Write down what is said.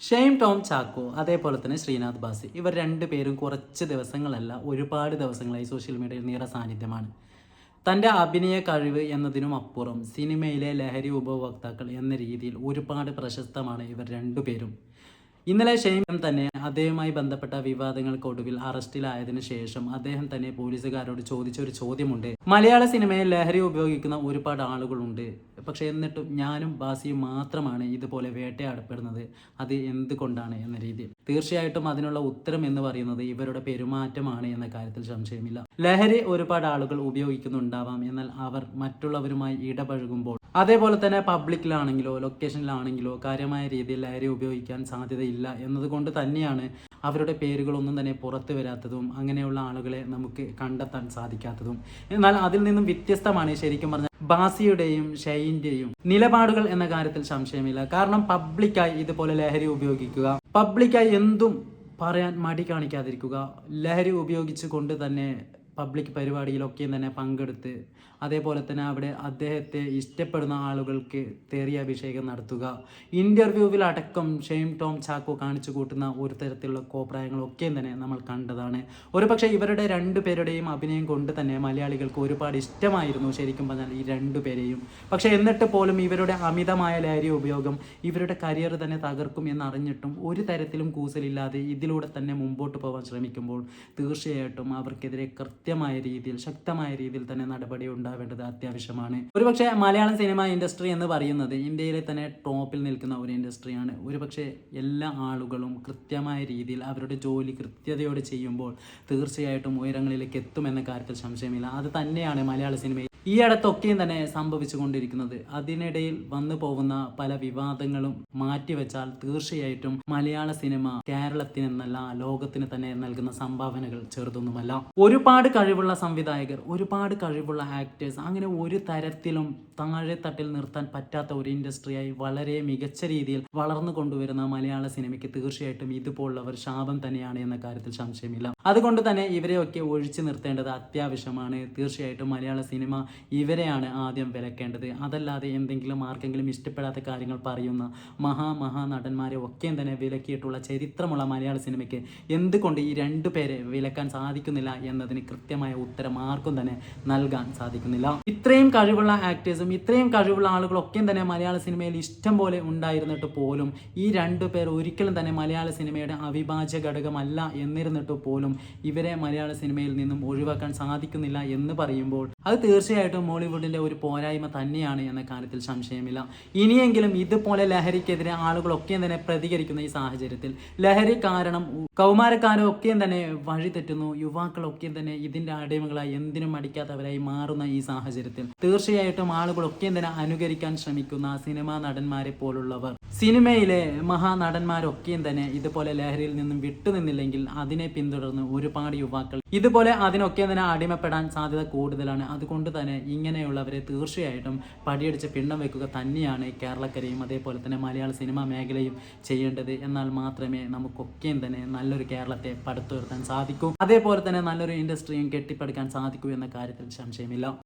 Shame Tom Chacko അതേപോലെ തന്നെ ശ്രീനാഥ് ബാസി ഇവർ രണ്ടുപേരും കുറച്ച് ദിവസങ്ങളല്ല ഒരുപാട് ദിവസങ്ങളായി സോഷ്യൽ മീഡിയയിൽ നിറ സാന്നിധ്യമാണ്. തന്റെ അഭിനയ കഴിവ് എന്നതിനും അപ്പുറം സിനിമയിലെ ലഹരി ഉപഭോക്താക്കൾ എന്ന രീതിയിൽ ഒരുപാട് പ്രശസ്തമാണ് ഇവർ രണ്ടുപേരും ഇന്നലെ ഷെയ്ം തന്നെ അദ്ദേഹവുമായി ബന്ധപ്പെട്ട വിവാദങ്ങൾക്ക് ഒടുവിൽ അറസ്റ്റിലായതിനു ശേഷം അദ്ദേഹം തന്നെ പോലീസുകാരോട് ചോദിച്ച ഒരു ചോദ്യമുണ്ട്. മലയാള സിനിമയിൽ ലഹരി ഉപയോഗിക്കുന്ന ഒരുപാട് ആളുകളുണ്ട്. പക്ഷെ എന്നിട്ടും ഞാനും ബാസിയും മാത്രമാണ് ഇതുപോലെ വേട്ടയാടപ്പെടുന്നത്. അത് എന്തുകൊണ്ടാണ് എന്ന രീതിയിൽ. തീർച്ചയായിട്ടും അതിനുള്ള ഉത്തരം എന്ന് പറയുന്നത് ഇവരുടെ പെരുമാറ്റമാണ് എന്ന കാര്യത്തിൽ സംശയമില്ല. ലഹരി ഒരുപാട് ആളുകൾ ഉപയോഗിക്കുന്നുണ്ടാവാം. എന്നാൽ അവർ മറ്റുള്ളവരുമായി ഇടപഴകുമ്പോൾ അതേപോലെ തന്നെ പബ്ലിക്കിലാണെങ്കിലോ ലൊക്കേഷനിലാണെങ്കിലോ കാര്യമായ രീതിയിൽ ലഹരി ഉപയോഗിക്കാൻ സാധ്യതയില്ല. എന്നതുകൊണ്ട് തന്നെയാണ് അവരുടെ പേരുകളൊന്നും തന്നെ പുറത്തു വരാത്തതും അങ്ങനെയുള്ള ആളുകളെ നമുക്ക് കണ്ടെത്താൻ സാധിക്കാത്തതും. എന്നാൽ അതിൽ നിന്നും വ്യത്യസ്തമാണ് ശരിക്കും പറഞ്ഞാൽ ബാസിയുടെയും ഷൈന്റെയും നിലപാടുകൾ എന്ന കാര്യത്തിൽ സംശയമില്ല. കാരണം പബ്ലിക്കായി ഇതുപോലെ ലഹരി ഉപയോഗിക്കുക പബ്ലിക്കായി എന്തും പറയാൻ മടി കാണിക്കാതിരിക്കുക ലഹരി ഉപയോഗിച്ചു കൊണ്ട് തന്നെ പബ്ലിക് പരിപാടിയിലൊക്കെ തന്നെ പങ്കെടുത്ത് അതേപോലെ തന്നെ അവിടെ അദ്ദേഹത്തെ ഇഷ്ടപ്പെടുന്ന ആളുകൾക്ക് തേറിയ അഭിഷേകം നടത്തുക. ഇന്റർവ്യൂവിൽ അടക്കം ഷെയ്ം ടോം ചാക്കോ കാണിച്ചു കൂട്ടുന്ന ഒരു തരത്തിലുള്ള കോപ്രായങ്ങളൊക്കെയും തന്നെ നമ്മൾ കണ്ടതാണ്. ഒരുപക്ഷെ ഇവരുടെ രണ്ടു പേരുടെയും അഭിനയം കൊണ്ട് തന്നെ മലയാളികൾക്ക് ഒരുപാട് ഇഷ്ടമായിരുന്നു ശരിക്കും പറഞ്ഞാൽ ഈ രണ്ടു പേരെയും. പക്ഷേ എന്നിട്ട് പോലും ഇവരുടെ അമിതമായ ലഹരി ഉപയോഗം ഇവരുടെ കരിയർ തന്നെ തകർക്കും എന്നറിഞ്ഞിട്ടും ഒരു തരത്തിലും കൂസലില്ലാതെ ഇതിലൂടെ തന്നെ മുമ്പോട്ട് പോകാൻ ശ്രമിക്കുമ്പോൾ തീർച്ചയായിട്ടും അവർക്കെതിരെ കൃത്യമായ രീതിയിൽ ശക്തമായ രീതിയിൽ തന്നെ നടപടി ഉണ്ടാവേണ്ടത് അത്യാവശ്യമാണ്. ഒരുപക്ഷെ മലയാളം സിനിമ ഇൻഡസ്ട്രി എന്ന് പറയുന്നത് ഇന്ത്യയിലെ തന്നെ ടോപ്പിൽ നിൽക്കുന്ന ഒരു ഇൻഡസ്ട്രിയാണ്. ഒരുപക്ഷെ എല്ലാ ആളുകളും കൃത്യമായ രീതിയിൽ അവരുടെ ജോലി കൃത്യതയോടെ ചെയ്യുമ്പോൾ തീർച്ചയായിട്ടും ഉയരങ്ങളിലേക്ക് എത്തുമെന്ന കാര്യത്തിൽ സംശയമില്ല. അത് തന്നെയാണ് മലയാള സിനിമയിൽ ഈ അടുത്തൊക്കെയും തന്നെ സംഭവിച്ചു കൊണ്ടിരിക്കുന്നത് അതിനിടയിൽ വന്നു പോകുന്ന പല വിവാദങ്ങളും മാറ്റിവെച്ചാൽ തീർച്ചയായിട്ടും മലയാള സിനിമ കേരളത്തിന് എന്നല്ല ലോകത്തിന് തന്നെ നൽകുന്ന സംഭാവനകൾ ചെറുതൊന്നുമല്ല. ഒരുപാട് കഴിവുള്ള സംവിധായകർ ഒരുപാട് കഴിവുള്ള ആക്ടേഴ്സ് അങ്ങനെ ഒരു തരത്തിലും താഴെ തട്ടിൽ നിർത്താൻ പറ്റാത്ത ഒരു ഇൻഡസ്ട്രിയായി വളരെ മികച്ച രീതിയിൽ വളർന്നു കൊണ്ടുവരുന്ന മലയാള സിനിമയ്ക്ക് തീർച്ചയായിട്ടും ഇതുപോലുള്ളവർ ശാപം തന്നെയാണ് എന്ന കാര്യത്തിൽ സംശയമില്ല. അതുകൊണ്ട് തന്നെ ഇവരെയൊക്കെ ഒഴിച്ചു നിർത്തേണ്ടത് അത്യാവശ്യമാണ്. തീർച്ചയായിട്ടും മലയാള സിനിമ ഇവരെയാണ് ആദ്യം വിലക്കേണ്ടത്. അതല്ലാതെ എന്തെങ്കിലും ആർക്കെങ്കിലും ഇഷ്ടപ്പെടാത്ത കാര്യങ്ങൾ പറയുന്ന മഹാ മഹാ നടന്മാരെ ഒക്കെയും തന്നെ വിലക്കിയിട്ടുള്ള ചരിത്രമുള്ള മലയാള സിനിമയ്ക്ക് എന്തുകൊണ്ട് ഈ രണ്ടു പേരെ വിലക്കാൻ സാധിക്കുന്നില്ല എന്നതിന് കൃത്യമായ ഉത്തരം ആർക്കും തന്നെ നൽകാൻ സാധിക്കുന്നില്ല. ഇത്രയും കഴിവുള്ള ആക്ടേഴ്സും ഇത്രയും കഴിവുള്ള ആളുകളൊക്കെയും തന്നെ മലയാള സിനിമയിൽ ഇഷ്ടം പോലെ ഉണ്ടായിരുന്നിട്ട് പോലും ഈ രണ്ടു പേർ ഒരിക്കലും തന്നെ മലയാള സിനിമയുടെ അവിഭാജ്യ ഘടകമല്ല എന്നിരുന്നിട്ട് പോലും ഇവരെ മലയാള സിനിമയിൽ നിന്നും ഒഴിവാക്കാൻ സാധിക്കുന്നില്ല എന്ന് പറയുമ്പോൾ അത് തീർച്ചയായിട്ടും മോളിവുഡിന്റെ ഒരു പോരായ്മ തന്നെയാണ് എന്ന കാര്യത്തിൽ സംശയമില്ല. ഇനിയെങ്കിലും ഇതുപോലെ ലഹരിക്കെതിരെ ആളുകളൊക്കെയും തന്നെ പ്രതികരിക്കുന്ന ഈ സാഹചര്യത്തിൽ ലഹരി കാരണം കൗമാരക്കാരൊക്കെയും തന്നെ വഴി തെറ്റുന്നു. യുവാക്കളൊക്കെയും തന്നെ ഇതിന്റെ അടിമകളായി എന്തിനും അടിക്കാത്തവരായി മാറുന്ന ഈ സാഹചര്യത്തിൽ. തീർച്ചയായിട്ടും ആളുകളൊക്കെയും തന്നെ അനുകരിക്കാൻ ശ്രമിക്കുന്ന സിനിമാ നടന്മാരെ പോലുള്ളവർ. സിനിമയിലെ മഹാനടന്മാരൊക്കെയും തന്നെ ഇതുപോലെ ലഹരിയിൽ നിന്നും വിട്ടുനിന്നില്ലെങ്കിൽ അതിനെ പിന്തുടർന്ന് ഒരുപാട് യുവാക്കൾ. ഇതുപോലെ അതിനൊക്കെ തന്നെ അടിമപ്പെടാൻ സാധ്യത കൂടുതലാണ്. അതുകൊണ്ട് തന്നെ ഇങ്ങനെയുള്ളവരെ തീർച്ചയായിട്ടും പടിയടിച്ച് പിണ്ണം വെക്കുക തന്നെയാണ് കേരളക്കരയും അതേപോലെ തന്നെ മലയാള സിനിമാ മേഖലയും ചെയ്യേണ്ടത്. എന്നാൽ മാത്രമേ നമുക്കൊക്കെയും തന്നെ നല്ലൊരു കേരളത്തെ പടുത്തുയർത്താൻ സാധിക്കൂ. അതേപോലെ തന്നെ നല്ലൊരു ഇൻഡസ്ട്രിയും കെട്ടിപ്പടുക്കാൻ സാധിക്കൂ എന്ന കാര്യത്തിൽ സംശയമില്ല.